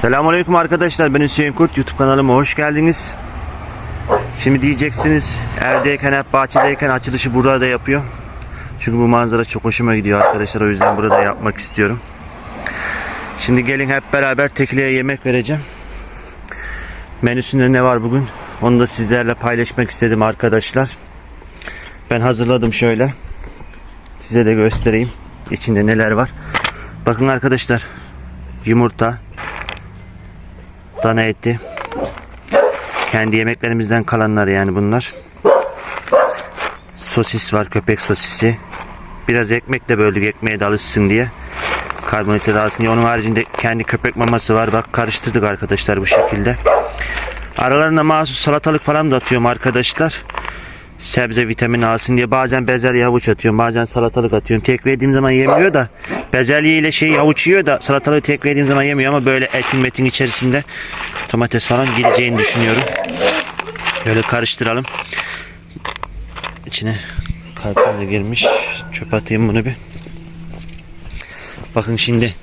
Selamünaleyküm arkadaşlar. Ben Hüseyin Kurt. YouTube kanalıma hoş geldiniz. Şimdi diyeceksiniz evdeyken hep bahçedeyken açılışı burada da yapıyor. Çünkü bu manzara çok hoşuma gidiyor arkadaşlar. O yüzden burada yapmak istiyorum. Şimdi gelin hep beraber tekliğe yemek vereceğim. Menüsünde ne var bugün? Onu da sizlerle paylaşmak istedim arkadaşlar. Ben hazırladım şöyle. Size de göstereyim. İçinde neler var. Bakın arkadaşlar. Yumurta, dana eti. Kendi yemeklerimizden kalanlar yani bunlar. Sosis var, köpek sosisi. Biraz ekmek de böldük ekmeğe de alışsın diye. Karbonhidrat alsın diye. Onun haricinde kendi köpek maması var. Bak karıştırdık arkadaşlar bu şekilde. Aralarına mahsus salatalık falan da atıyorum arkadaşlar. Sebze vitamin alsın diye bazen bezelye havuç atıyorum bazen salatalık atıyorum. Tek verdiğim zaman yemiyor da bezelye ile şey havuç yiyor da salatalığı tek verdiğim zaman yemiyor ama böyle etin metin içerisinde domates falan gideceğini düşünüyorum. Böyle karıştıralım. İçine karpuz da girmiş. Çöp atayım bunu bir. Bakın şimdi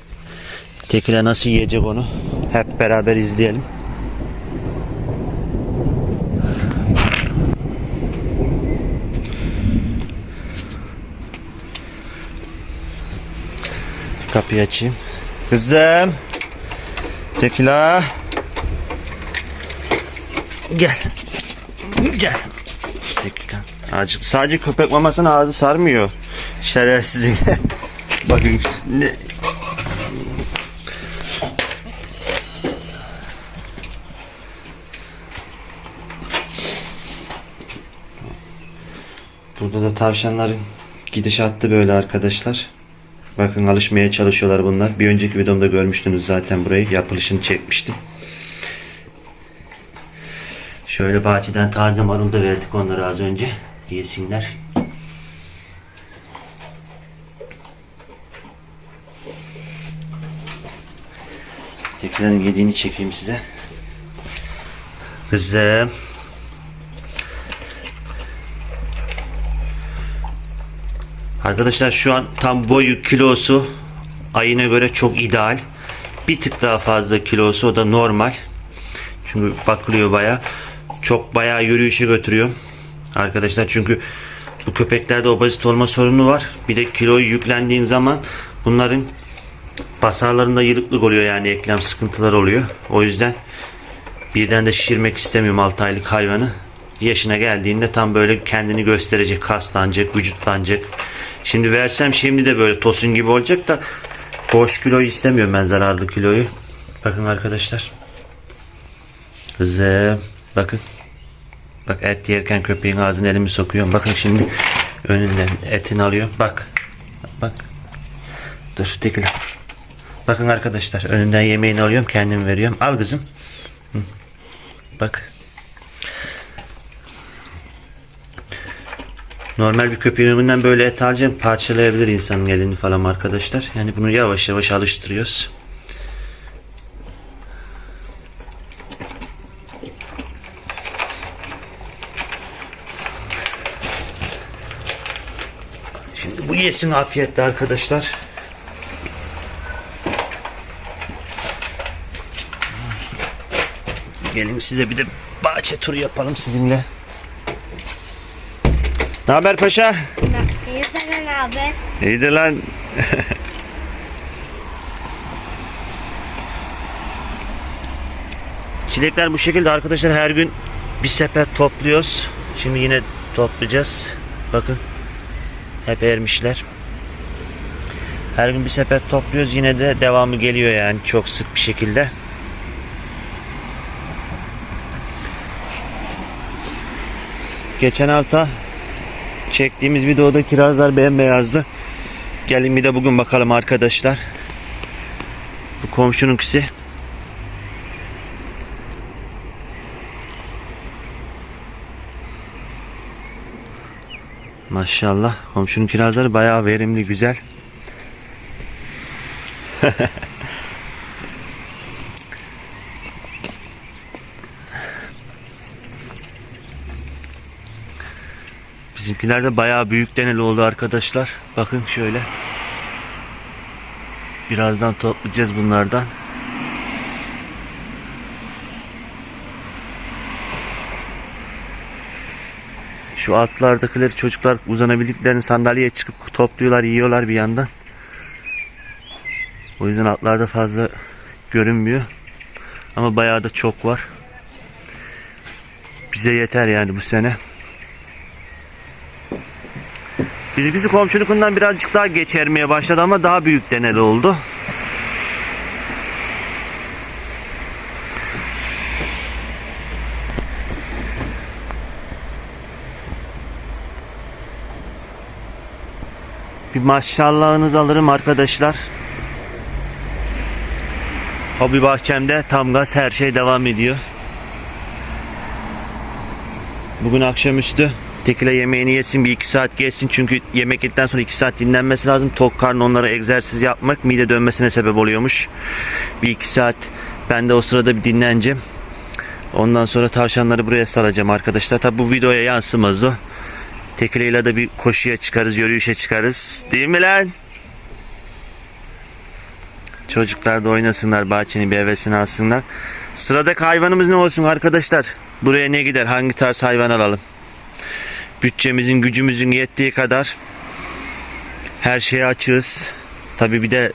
Tekile nasıl yiyecek onu hep beraber izleyelim. Kapıyı açayım. Kızım. Tekila. Gel. Gel. Tekila. Acı. Sadece köpek mamasının ağzı sarmıyor. Şerefsizin. Bakın ne, Burada da tavşanların gidişatı böyle arkadaşlar. Bakın alışmaya çalışıyorlar bunlar. Bir önceki videomda görmüştünüz zaten burayı. Yapılışını çekmiştim. Şöyle bahçeden taze marul da verdik onlara az önce. Yesinler. Tekrar yediğini çekeyim size. Kızım. Arkadaşlar şu an tam boyu kilosu ayına göre çok ideal. Bir tık daha fazla kilosu o da normal. Çünkü bakılıyor baya. Çok baya yürüyüşe götürüyor. Arkadaşlar çünkü bu köpeklerde obezite olma sorunu var. Bir de kiloyu yüklendiğin zaman bunların basarlarında yılıklık oluyor yani eklem sıkıntıları oluyor. O yüzden birden de şişirmek istemiyorum 6 aylık hayvanı. Yaşına geldiğinde tam böyle kendini gösterecek, kaslanacak, vücutlanacak. Şimdi versem şimdi de böyle tosun gibi olacak da boş kiloyu istemiyorum ben zararlı kiloyu. Bakın arkadaşlar. Kızım bakın. Bak et yerken köpeğin ağzına elimi sokuyorum. Bakın şimdi önünden etini alıyorum. Bak. Bak. Dur tekrar. Bakın arkadaşlar önünden yemeğini alıyorum kendim veriyorum. Al kızım. Bak. Normal bir köpeğin önünden böyle et alacağım parçalayabilir insanın elini falan arkadaşlar. Yani bunu yavaş yavaş alıştırıyoruz. Şimdi bu yesin afiyetle arkadaşlar. Gelin size bir de bahçe turu yapalım sizinle. Ne haber paşa? İyi senden abi. İyidir lan. Çilekler bu şekilde arkadaşlar her gün bir sepet topluyoruz. Şimdi yine toplayacağız. Bakın. Hep ermişler. Her gün bir sepet topluyoruz. Yine de devamı geliyor yani çok sık bir şekilde. Geçen hafta çektiğimiz videoda kirazlar bembeyazdı. Gelin bir de bugün bakalım arkadaşlar. Bu komşununkisi. Maşallah komşunun kirazları bayağı verimli güzel. Bizimkiler de bayağı büyük deneli oldu arkadaşlar. Bakın şöyle. Birazdan toplayacağız bunlardan. Şu altlardakileri çocuklar uzanabildiklerini sandalyeye çıkıp topluyorlar, yiyorlar bir yandan. O yüzden altlarda fazla görünmüyor. Ama bayağı da çok var. Bize yeter yani bu sene. Biz bizi komşulukundan birazcık daha geçermeye başladı ama daha büyük deneli oldu. Bir maşallahınız alırım arkadaşlar. Hobi bahçemde tam gaz her şey devam ediyor. Bugün akşamüstü Tekile yemeğini yesin bir iki saat geçsin çünkü yemek yedikten sonra iki saat dinlenmesi lazım. Tok karnı onlara egzersiz yapmak mide dönmesine sebep oluyormuş. Bir iki saat ben de o sırada bir dinleneceğim. Ondan sonra tavşanları buraya salacağım arkadaşlar. Tabi bu videoya yansımaz o. Tekileyle de bir koşuya çıkarız, yürüyüşe çıkarız. Değil mi lan? Çocuklar da oynasınlar, bahçenin bir hevesini alsınlar. Sıradaki hayvanımız ne olsun arkadaşlar? Buraya ne gider? Hangi tarz hayvan alalım? Bütçemizin, gücümüzün yettiği kadar her şeye açığız. Tabi bir de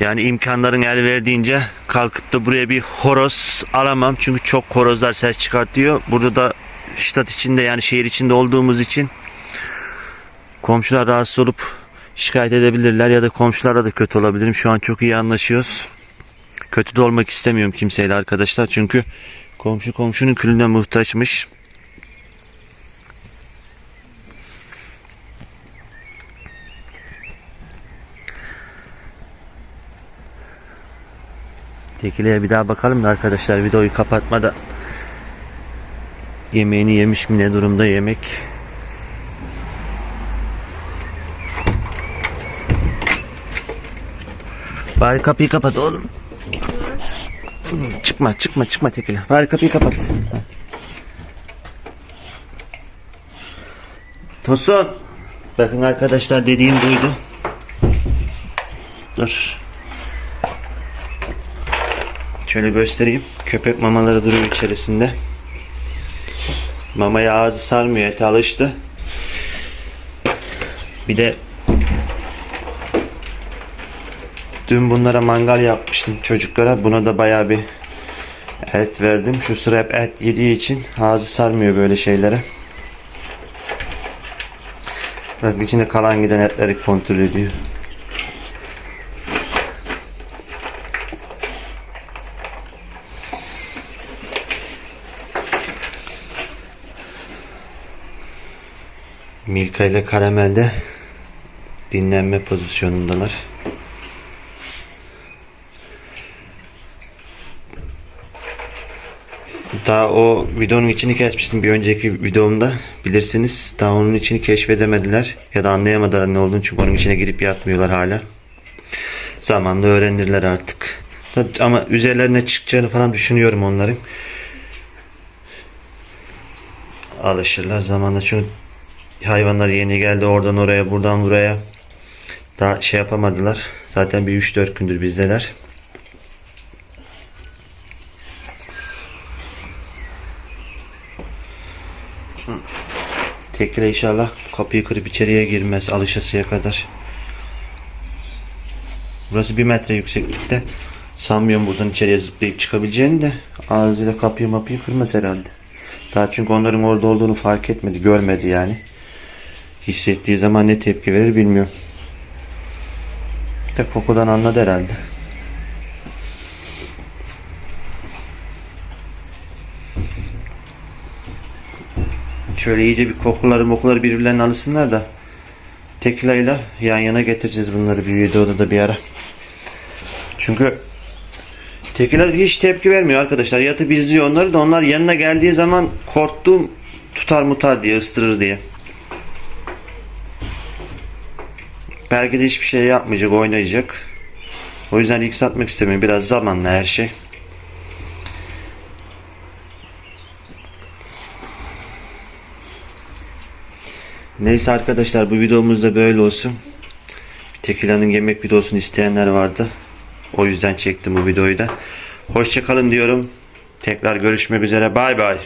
yani imkanların el verdiğince kalkıp da buraya bir horoz alamam. Çünkü çok horozlar ses çıkartıyor. Burada da ştat içinde yani şehir içinde olduğumuz için komşular rahatsız olup şikayet edebilirler ya da komşularla da kötü olabilirim. Şu an çok iyi anlaşıyoruz. Kötü de olmak istemiyorum kimseyle arkadaşlar. Çünkü komşu komşunun külüne muhtaçmış. Tekileye bir daha bakalım da arkadaşlar videoyu kapatmadan yemeğini yemiş mi ne durumda yemek Bari kapıyı kapat oğlum. Çıkma çıkma çıkma tekile. Bari kapıyı kapat. Tosun. Bakın arkadaşlar dediğim buydu. Dur. Şöyle göstereyim. Köpek mamaları duruyor içerisinde. Mamaya ağzı sarmıyor. Ete alıştı. Bir de Dün bunlara mangal yapmıştım çocuklara. Buna da bayağı bir et verdim. Şu sıra hep et yediği için ağzı sarmıyor böyle şeylere. Bak içinde kalan giden etleri kontrol ediyor. Milka ile Karamel de dinlenme pozisyonundalar. Daha o videonun içini kesmiştim bir önceki videomda bilirsiniz. Daha onun içini keşfedemediler ya da anlayamadılar ne olduğunu çünkü onun içine girip yatmıyorlar hala. Zamanla öğrenirler artık. Ama üzerlerine çıkacağını falan düşünüyorum onların. Alışırlar zamanla çünkü hayvanlar yeni geldi oradan oraya buradan buraya. Daha şey yapamadılar. Zaten bir 3-4 gündür bizdeler. Tekrar inşallah kapıyı kırıp içeriye girmez alışasıya kadar. Burası bir metre yükseklikte. Sanmıyorum buradan içeriye zıplayıp çıkabileceğini de ağzıyla kapıyı mapıyı kırmaz herhalde. Daha çünkü onların orada olduğunu fark etmedi, görmedi yani. Hissettiği zaman ne tepki verir bilmiyorum. De kokudan anladı herhalde. Şöyle iyice bir kokuları mokuları birbirlerine alışsınlar da tekilayla yan yana getireceğiz bunları bir videoda da bir ara. Çünkü tekila hiç tepki vermiyor arkadaşlar. Yatıp izliyor onları da onlar yanına geldiği zaman korktuğum tutar mutar diye ıstırır diye. Belki de hiçbir şey yapmayacak oynayacak. O yüzden ilk satmak istemiyorum. Biraz zamanla her şey. Neyse arkadaşlar bu videomuz da böyle olsun. Tekila'nın yemek videosunu isteyenler vardı. O yüzden çektim bu videoyu da. Hoşçakalın diyorum. Tekrar görüşmek üzere. Bay bay.